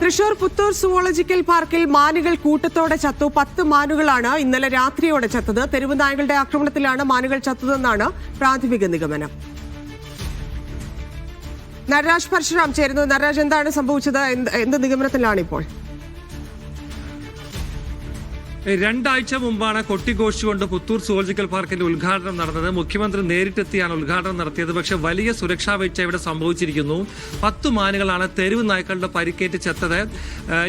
Thrissur Puthur zoological പാർക്കിൽ മാനുകൾ കൂട്ടത്തോടെ ചത്തു. പത്ത് മാനുകളാണ് ഇന്നലെ രാത്രിയോടെ ചത്തത്. തെരുവ് നായകളുടെ ആക്രമണത്തിലാണ് മാനുകൾ ചത്തതെന്നാണ് പ്രാഥമിക നിഗമനം. നരരാജ് പരശുറാം ചേരുന്നു. നരരാജ് എന്താണ് സംഭവിച്ചത്? എന്ത് നിഗമനത്തിലാണ് ഇപ്പോൾ? രണ്ടാഴ്ച മുമ്പാണ് കൊട്ടിഘോഷിച്ചുകൊണ്ട് പുത്തൂർ സുവോളജിക്കൽ പാർക്കിന്റെ ഉദ്ഘാടനം നടന്നത്. മുഖ്യമന്ത്രി നേരിട്ടെത്തിയാണ് ഉദ്ഘാടനം നടത്തിയത്. പക്ഷെ വലിയ സുരക്ഷാ വീഴ്ച ഇവിടെ സംഭവിച്ചിരിക്കുന്നു. പത്ത് മാനുകളാണ് തെരുവ് നായ്ക്കളുടെ പരിക്കേറ്റ് ചെത്തത്.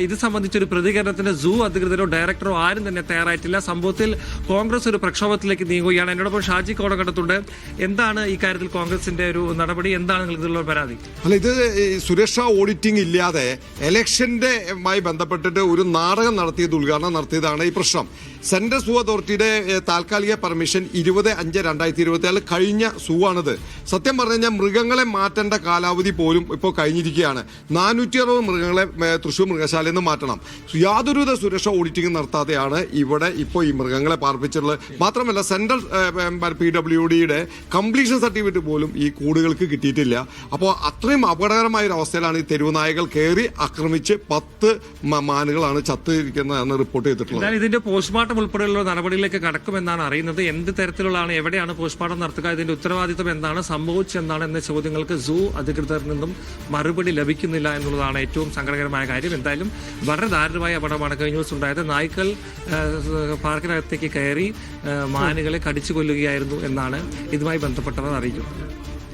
ഇത് സംബന്ധിച്ചൊരു പ്രതികരണത്തിന് സൂ അധികൃതരോ ഡയറക്ടറോ ആരും തന്നെ തയ്യാറായിട്ടില്ല. സംഭവത്തിൽ കോൺഗ്രസ് ഒരു പ്രക്ഷോഭത്തിലേക്ക് നീങ്ങുകയാണ്. എന്നോടൊപ്പം ഷാജി കോടകടത്തുണ്ട് എന്താണ് ഈ കാര്യത്തിൽ കോൺഗ്രസിന്റെ ഒരു നടപടി? എന്താണ് നിങ്ങൾക്കുള്ള പരാതി? അല്ല ഇത് സുരക്ഷാ ഓഡിറ്റിംഗ് ഇല്ലാതെ ഇലക്ഷന്റെ ബന്ധപ്പെട്ടിട്ട് ഒരു നാടകം നടത്തിയത് ഉദ്ഘാടനം നടത്തിയതാണ് ഈ പ്രശ്നം. സെൻട്രൽ സൂ അതോറിറ്റിയുടെ താൽക്കാലിക പെർമിഷൻ ഇരുപത് അഞ്ച് രണ്ടായിരത്തി ഇരുപത്തി ആറ് കഴിഞ്ഞ സൂ ആണിത് സത്യം പറഞ്ഞു കഴിഞ്ഞാൽ മൃഗങ്ങളെ മാറ്റേണ്ട കാലാവധി പോലും ഇപ്പോൾ കഴിഞ്ഞിരിക്കുകയാണ്. നാനൂറ്റി അറുപത് മൃഗങ്ങളെ തൃശൂർ മൃഗശാലയിൽ നിന്ന് മാറ്റണം. യാതൊരുവിധ സുരക്ഷ ഓഡിറ്റിംഗ് നടത്താതെയാണ് ഇവിടെ ഇപ്പോൾ ഈ മൃഗങ്ങളെ പാർപ്പിച്ചിട്ടുള്ളത്. മാത്രമല്ല സെൻട്രൽ പി ഡബ്ല്യു ഡിയുടെ കംപ്ലീഷൻ സർട്ടിഫിക്കറ്റ് പോലും ഈ കൂടുകൾക്ക് കിട്ടിയിട്ടില്ല. അപ്പോൾ അത്രയും അപകടകരമായ ഒരു അവസ്ഥയിലാണ് ഈ തെരുവ് നായകൾ കയറി ആക്രമിച്ച് പത്ത് മാനുകളാണ് ചത്തിരിക്കുന്നതെന്ന് റിപ്പോർട്ട് ചെയ്തിട്ടുള്ളത്. ഇതിന്റെ പോസ്റ്റ്മോർട്ടം ഉൾപ്പെടെയുള്ള നടപടിയിലേക്ക് കടക്കുമെന്നാണ് അറിയുന്നത്. എന്ത് തരത്തിലുള്ളതാണ് എവിടെയാണ് പോസ്റ്റ്മോർട്ടം നടത്തുക ഇതിന്റെ ഉത്തരവാദിത്വം എന്താണ് സംഭവിച്ചെന്താണ് എന്ന ചോദ്യങ്ങൾക്ക് സൂ അധികൃതരിൽ നിന്നും മറുപടി ലഭിക്കുന്നില്ല എന്നുള്ളതാണ് ഏറ്റവും സങ്കടകരമായ കാര്യം. എന്തായാലും വളരെ ദാരുണമായ അപകടമാണ് കഴിഞ്ഞ ദിവസം ഉണ്ടായത്. നായ്ക്കൾ പാർക്കിനകത്തേക്ക് കയറി മാനുകളെ കടിച്ചു കൊല്ലുകയായിരുന്നു എന്നാണ് ഇതുമായി ബന്ധപ്പെട്ടവർ അറിയിക്കുന്നത്.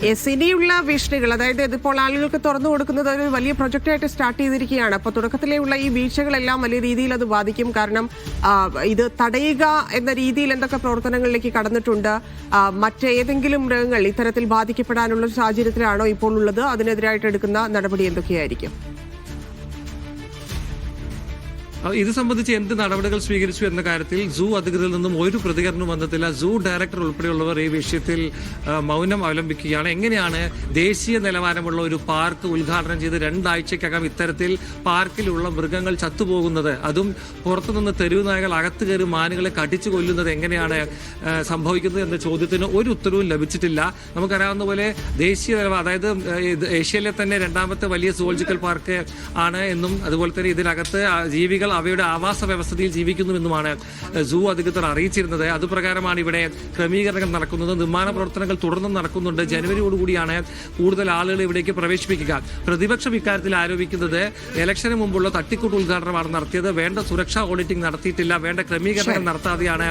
യെസ് ഇനിയുള്ള ഭീഷണികൾ അതായത് ഇതിപ്പോൾ ആളുകൾക്ക് തുറന്നു കൊടുക്കുന്നത് ഒരു വലിയ പ്രൊജക്റ്റായിട്ട് സ്റ്റാർട്ട് ചെയ്തിരിക്കുകയാണ്. അപ്പോൾ തുടക്കത്തിലുള്ള ഈ വീഴ്ചകളെല്ലാം വലിയ രീതിയിൽ അത് ബാധിക്കും. കാരണം ഇത് തടയുക എന്ന രീതിയിൽ എന്തൊക്കെ പ്രവർത്തനങ്ങളിലേക്ക് കടന്നിട്ടുണ്ട്. മറ്റേതെങ്കിലും മൃഗങ്ങൾ ഇത്തരത്തിൽ ബാധിക്കപ്പെടാനുള്ള സാഹചര്യത്തിലാണോ ഇപ്പോൾ ഉള്ളത്? അതിനെതിരായിട്ട് എടുക്കുന്ന നടപടി എന്തൊക്കെയായിരിക്കും? ഇത് സംബന്ധിച്ച് എന്ത് നടപടികൾ സ്വീകരിച്ചു എന്ന കാര്യത്തിൽ സൂ അധികൃതരിൽ നിന്നും ഒരു പ്രതികരണം വന്നിട്ടില്ല. സൂ ഡയറക്ടർ ഉൾപ്പെടെയുള്ളവർ ഈ വിഷയത്തിൽ മൗനം അവലംബിക്കുകയാണ്. എങ്ങനെയാണ് ദേശീയ നിലവാരമുള്ള ഒരു പാർക്ക് ഉദ്ഘാടനം ചെയ്ത് രണ്ടാഴ്ചക്കകം ഇത്തരത്തിൽ പാർക്കിലുള്ള മൃഗങ്ങൾ ചത്തുപോകുന്നത് അതും പുറത്തുനിന്ന് തെരുവ് നായകൾ അകത്ത് കയറി മാനുകളെ കടിച്ചു കൊല്ലുന്നത് എങ്ങനെയാണ് സംഭവിക്കുന്നത് എന്ന ചോദ്യത്തിന് ഒരു ഉത്തരവും ലഭിച്ചിട്ടില്ല. നമുക്കറിയാവുന്ന പോലെ ദേശീയ നിലവാരം അതായത് ഏഷ്യയിലെ തന്നെ രണ്ടാമത്തെ വലിയ സുവോളജിക്കൽ പാർക്ക് ആണ് എന്നും അതുപോലെ തന്നെ ഇതിനകത്ത് ജീവികൾ അവയുടെ ആവാസ വ്യവസ്ഥയിൽ ജീവിക്കുന്നുവെന്നുമാണ് സൂ അധികൃതർ അറിയിച്ചിരുന്നത്. അതുപ്രകാരമാണ് ഇവിടെ ക്രമീകരണങ്ങൾ നടക്കുന്നത്. നിർമ്മാണ പ്രവർത്തനങ്ങൾ തുടർന്നും നടക്കുന്നുണ്ട്. ജനുവരിയോടുകൂടിയാണ് കൂടുതൽ ആളുകൾ ഇവിടേക്ക് പ്രവേശിപ്പിക്കുക. പ്രതിപക്ഷം ഇക്കാര്യത്തിൽ ആരോപിക്കുന്നത് ഇലക്ഷന് മുമ്പുള്ള തട്ടിക്കൂട്ട് ഉദ്ഘാടനമാണ് നടത്തിയത്. വേണ്ട സുരക്ഷാ ഓഡിറ്റിംഗ് നടത്തിയിട്ടില്ല. വേണ്ട ക്രമീകരണങ്ങൾ നടത്താതെയാണ്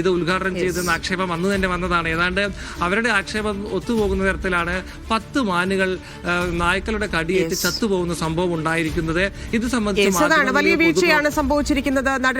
ഇത് ഉദ്ഘാടനം ചെയ്തെന്ന ആക്ഷേപം അന്ന് തന്നെ വന്നതാണ്. ഏതാണ്ട് അവരുടെ ആക്ഷേപം ഒത്തുപോകുന്ന തരത്തിലാണ് പത്ത് മാനുകൾ നായ്ക്കളുടെ കടിയേറ്റ് ചത്തുപോകുന്ന സംഭവം ഉണ്ടായിരിക്കുന്നത്. ഇത് സംബന്ധിച്ച് വീഴ്ചയാണ് സംഭവിച്ചിരിക്കുന്നത്? നടരാജ്